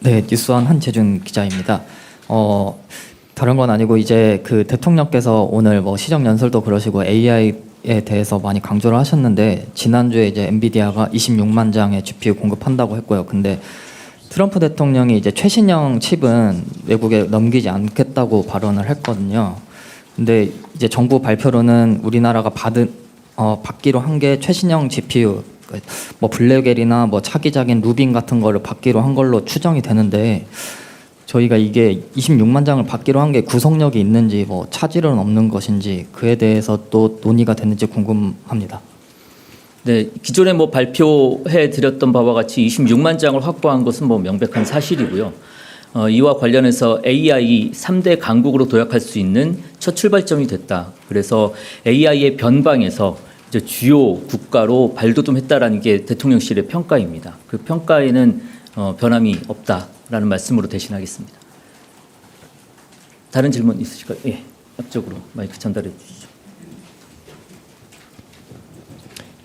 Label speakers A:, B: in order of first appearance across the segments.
A: 네, 뉴스원 한재준 기자입니다. 어, 다른 건 아니고 이제 그 대통령께서 오늘 뭐 시정 연설도 그러시고 AI에 대해서 많이 강조를 하셨는데 지난주에 이제 엔비디아가 26만 장의 GPU 공급한다고 했고요. 근데 트럼프 대통령이 이제 최신형 칩은 외국에 넘기지 않겠다고 발언을 했거든요. 근데 이제 정부 발표로는 우리나라가 받은 어, 받기로 한 게 최신형 GPU 뭐 블랙엘이나 뭐 차기작인 루빈 같은 거를 받기로 한 걸로 추정이 되는데 저희가 이게 26만 장을 받기로 한 게 구속력이 있는지 뭐 차질은 없는 것인지 그에 대해서 또 논의가 됐는지 궁금합니다.
B: 네, 기존에 뭐 발표해 드렸던 바와 같이 26만 장을 확보한 것은 뭐 명백한 사실이고요. 어, 이와 관련해서 AI 3대 강국으로 도약할 수 있는 첫 출발점이 됐다. 그래서 AI의 변방에서 이제 주요 국가로 발돋움했다라는 게 대통령실의 평가입니다. 그 평가에는 어, 변함이 없다라는 말씀으로 대신하겠습니다. 다른 질문 있으실까요? 예, 앞쪽으로 마이크 전달해 주시죠.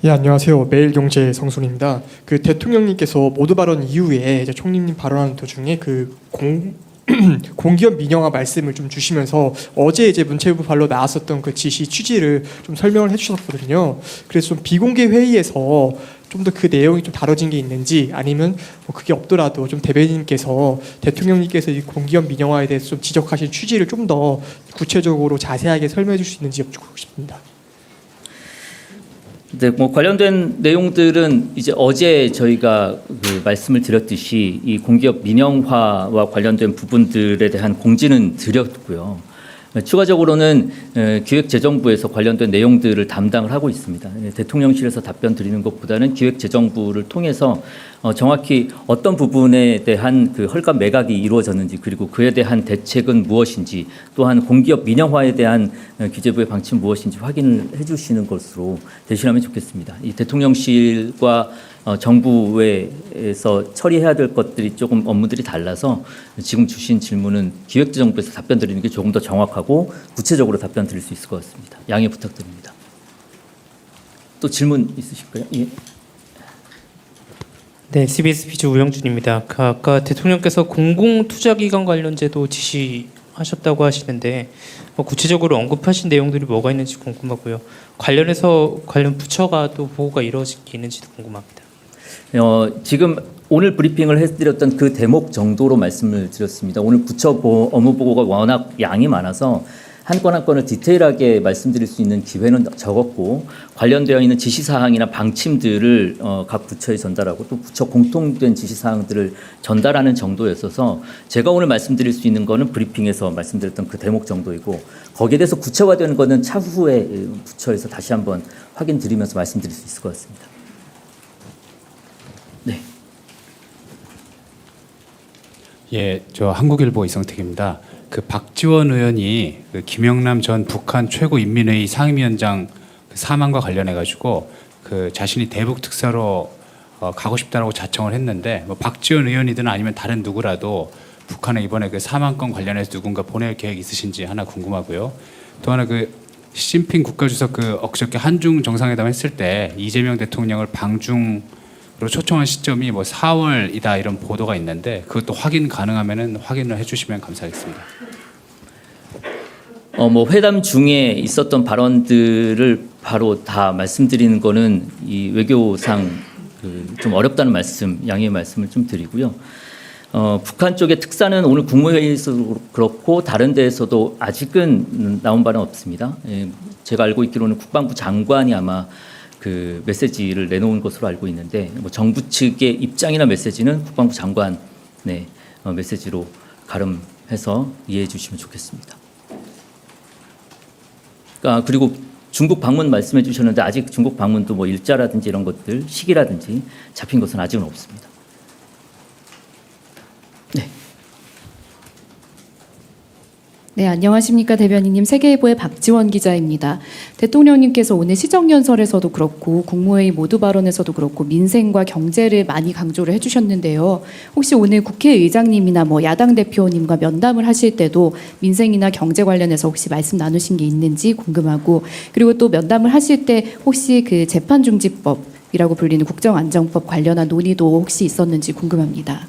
C: 예, 안녕하세요. 매일경제 성순입니다. 그 대통령님께서 모두 발언 이후에 이제 총리님 발언하는 도중에 그 공, 공기업 민영화 말씀을 좀 주시면서 어제 이제 문체부 발로 나왔었던 그 지시 취지를 좀 설명을 해주셨거든요. 그래서 좀 비공개 회의에서 좀 더 그 내용이 좀 다뤄진 게 있는지 아니면 뭐 그게 없더라도 좀 대변인께서 대통령님께서 이 공기업 민영화에 대해서 좀 지적하신 취지를 좀 더 구체적으로 자세하게 설명해 줄 수 있는지 여쭙고 싶습니다.
B: 네, 뭐 관련된 내용들은 이제 어제 저희가 그 말씀을 드렸듯이 이 공기업 민영화와 관련된 부분들에 대한 공지는 드렸고요. 추가적으로는 에, 기획재정부에서 관련된 내용들을 담당을 하고 있습니다. 예, 대통령실에서 답변 드리는 것보다는 기획재정부를 통해서 어, 정확히 어떤 부분에 대한 그 헐값 매각이 이루어졌는지 그리고 그에 대한 대책은 무엇인지 또한 공기업 민영화에 대한 어, 기재부의 방침 무엇인지 확인을 해주시는 것으로 대신하면 좋겠습니다. 이 대통령실과 어, 정부에서 처리해야 될 것들이 조금 업무들이 달라서 지금 주신 질문은 기획재정부에서 답변 드리는 게 조금 더 정확하고 구체적으로 답변 드릴 수 있을 것 같습니다. 양해 부탁드립니다. 또 질문 있으실까요? 예.
D: 네, CBS 비주 우영준입니다. 그 아까 대통령께서 공공투자기관 관련 제도 지시하셨다고 하시는데 뭐 구체적으로 언급하신 내용들이 뭐가 있는지 궁금하고요. 관련해서 관련 부처가 또 보고가 이루어지는지도 궁금합니다.
B: 어, 지금 오늘 브리핑을 해드렸던 그 대목 정도로 말씀을 드렸습니다. 오늘 부처 보, 업무 보고가 워낙 양이 많아서 한 건 한 건을 디테일하게 말씀드릴 수 있는 기회는 적었고 관련되어 있는 지시사항이나 방침들을 어, 각 부처에 전달하고 또 부처 공통된 지시사항들을 전달하는 정도였어서 제가 오늘 말씀드릴 수 있는 거는 브리핑에서 말씀드렸던 그 대목 정도이고 거기에 대해서 구체화되는 거는 차후에 부처에서 다시 한번 확인 드리면서 말씀드릴 수 있을 것 같습니다. 네.
E: 예, 저 한국일보 이성택입니다. 그 박지원 의원이 그 김영남 전 북한 최고인민회의 상임위원장 그 사망과 관련해 가지고 그 자신이 대북 특사로 어, 가고 싶다라고 자청을 했는데 뭐 박지원 의원이든 아니면 다른 누구라도 북한에 이번에 그 사망권 관련해서 누군가 보낼 계획 있으신지 하나 궁금하고요. 또 하나 그 시진핑 국가주석 그 엊그저께 한중 정상회담 했을 때 이재명 대통령을 방중 로 초청한 시점이 뭐 4월이다 이런 보도가 있는데 그것도 확인 가능하면은 확인을 해주시면 감사하겠습니다.
B: 어, 뭐 회담 중에 있었던 발언들을 바로 다 말씀드리는 거는 이 외교상 그 좀 어렵다는 말씀, 양해의 말씀을 좀 드리고요. 어, 북한 쪽의 특사는 오늘 국무회의에서도 그렇고 다른 데에서도 아직은 나온 바는 없습니다. 예, 제가 알고 있기로는 국방부 장관이 아마 그 메시지를 내놓은 것으로 알고 있는데 뭐 정부 측의 입장이나 메시지는 국방부 장관의 어, 메시지로 가름해서 이해해 주시면 좋겠습니다. 아, 그리고 중국 방문 말씀해 주셨는데 아직 중국 방문도 뭐 일자라든지 이런 것들 시기라든지 잡힌 것은 아직은 없습니다.
F: 네, 안녕하십니까 대변인님 세계일보의 박지원 기자입니다. 대통령님께서 오늘 시정연설에서도 그렇고 국무회의 모두 발언에서도 그렇고 민생과 경제를 많이 강조를 해주셨는데요. 혹시 오늘 국회의장님이나 뭐 야당 대표님과 면담을 하실 때도 민생이나 경제 관련해서 혹시 말씀 나누신 게 있는지 궁금하고 그리고 또 면담을 하실 때 혹시 그 재판중지법 이라고 불리는 국정안정법 관련한 논의도 혹시 있었는지 궁금합니다.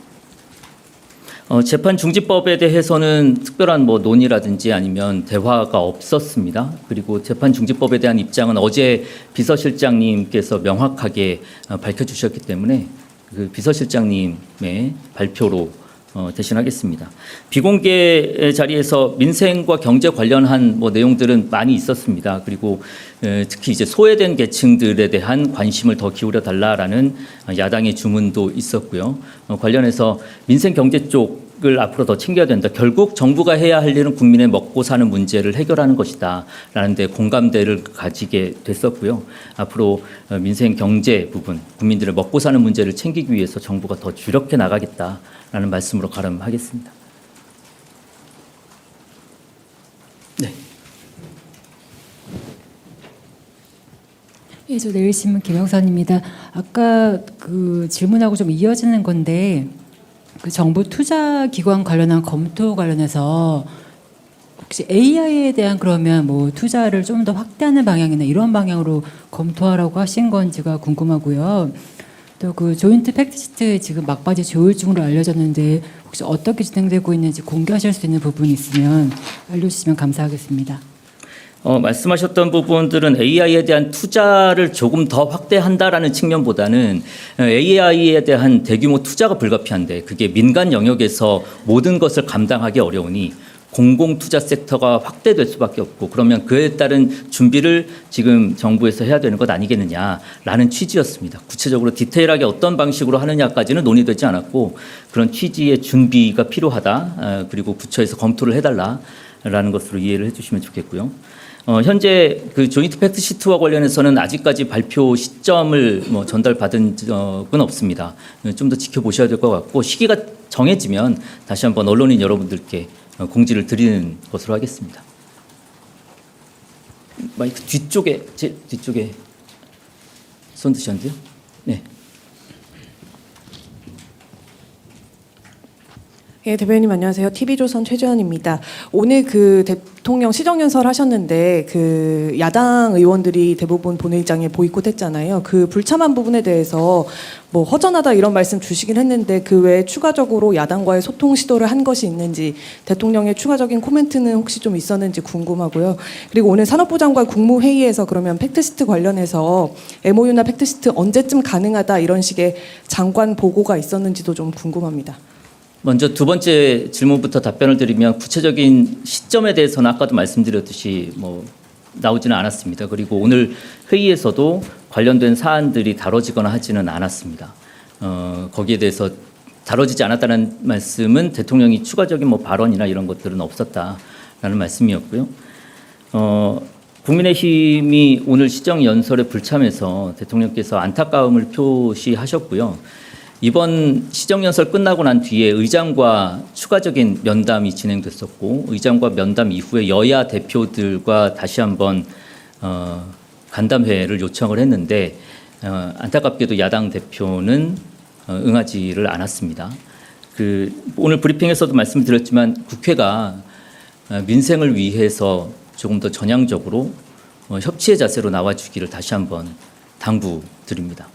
B: 어, 재판 중지법에 대해서는 특별한 뭐 논의라든지 아니면 대화가 없었습니다. 그리고 재판 중지법에 대한 입장은 어제 비서실장님께서 명확하게 어, 밝혀주셨기 때문에 그 비서실장님의 발표로 어, 대신하겠습니다. 비공개 자리에서 민생과 경제 관련한 뭐 내용들은 많이 있었습니다. 그리고 에, 특히 이제 소외된 계층들에 대한 관심을 더 기울여 달라라는 야당의 주문도 있었고요. 어, 관련해서 민생 경제 쪽 을 앞으로 더 챙겨야 된다. 결국 정부가 해야 할 일은 국민의 먹고 사는 문제를 해결하는 것이다라는 데 공감대를 가지게 됐었고요. 앞으로 어, 민생 경제 부분, 국민들의 먹고 사는 문제를 챙기기 위해서 정부가 더 주력해 나가겠다라는 말씀으로 가름하겠습니다. 네.
G: 예, 저 내일신문 김영선입니다. 아까 그 질문하고 좀 이어지는 건데 그 정부 투자 기관 관련한 검토 관련해서 혹시 AI에 대한 그러면 뭐 투자를 좀 더 확대하는 방향이나 이런 방향으로 검토하라고 하신 건지가 궁금하고요. 또 그 조인트 팩트시트 지금 막바지 조율 중으로 알려졌는데 혹시 어떻게 진행되고 있는지 공개하실 수 있는 부분이 있으면 알려주시면 감사하겠습니다.
B: 어, 말씀하셨던 부분들은 AI에 대한 투자를 조금 더 확대한다라는 측면보다는 AI에 대한 대규모 투자가 불가피한데 그게 민간 영역에서 모든 것을 감당하기 어려우니 공공 투자 섹터가 확대될 수밖에 없고 그러면 그에 따른 준비를 지금 정부에서 해야 되는 것 아니겠느냐라는 취지였습니다. 구체적으로 디테일하게 어떤 방식으로 하느냐까지는 논의되지 않았고 그런 취지의 준비가 필요하다. 어, 그리고 구처에서 검토를 해달라라는 것으로 이해를 해주시면 좋겠고요. 어, 현재 그 조인트 팩트 시트와 관련해서는 아직까지 발표 시점을 뭐 전달받은 적은 없습니다. 좀 더 지켜보셔야 될 것 같고 시기가 정해지면 다시 한번 언론인 여러분들께 어, 공지를 드리는 것으로 하겠습니다. 마이크 뒤쪽에 제 뒤쪽에 손 드셨는데요. 네.
H: 예, 대변인 안녕하세요. TV조선 최재현입니다. 오늘 그 대통령 시정연설 하셨는데 그 야당 의원들이 대부분 본회의장에 보이콧했잖아요. 그 불참한 부분에 대해서 뭐 허전하다 이런 말씀 주시긴 했는데 그 외에 추가적으로 야당과의 소통 시도를 한 것이 있는지 대통령의 추가적인 코멘트는 혹시 좀 있었는지 궁금하고요. 그리고 오늘 산업부 장관 국무회의에서 그러면 팩트시트 관련해서 MOU나 팩트시트 언제쯤 가능하다 이런 식의 장관 보고가 있었는지도 좀 궁금합니다.
B: 먼저 두 번째 질문부터 답변을 드리면 구체적인 시점에 대해서는 아까도 말씀드렸듯이 뭐 나오지는 않았습니다. 그리고 오늘 회의에서도 관련된 사안들이 다뤄지거나 하지는 않았습니다. 어, 거기에 대해서 다뤄지지 않았다는 말씀은 대통령이 추가적인 뭐 발언이나 이런 것들은 없었다라는 말씀이었고요. 어, 국민의힘이 오늘 시정 연설에 불참해서 대통령께서 안타까움을 표시하셨고요. 이번 시정연설 끝나고 난 뒤에 의장과 추가적인 면담이 진행됐었고 의장과 면담 이후에 여야 대표들과 다시 한번 어, 간담회를 요청을 했는데 어, 안타깝게도 야당 대표는 어, 응하지를 않았습니다. 그 오늘 브리핑에서도 말씀드렸지만 국회가 어, 민생을 위해서 조금 더 전향적으로 어, 협치의 자세로 나와주기를 다시 한번 당부드립니다.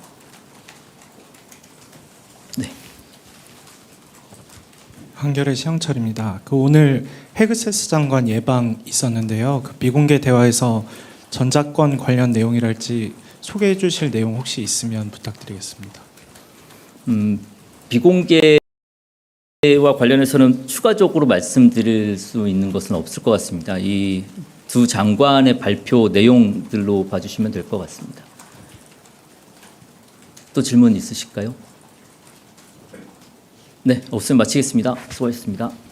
I: 한결의 시영철입니다. 그 오늘 헤그세스 장관 예방 있었는데요. 그 비공개 대화에서 전작권 관련 내용이랄지 소개해 주실 내용 혹시 있으면 부탁드리겠습니다.
B: 음, 비공개와 관련해서는 추가적으로 말씀드릴 수 있는 것은 없을 것 같습니다. 이 두 장관의 발표 내용들로 봐주시면 될 것 같습니다. 또 질문 있으실까요? 네, 없으면 마치겠습니다. 수고하셨습니다.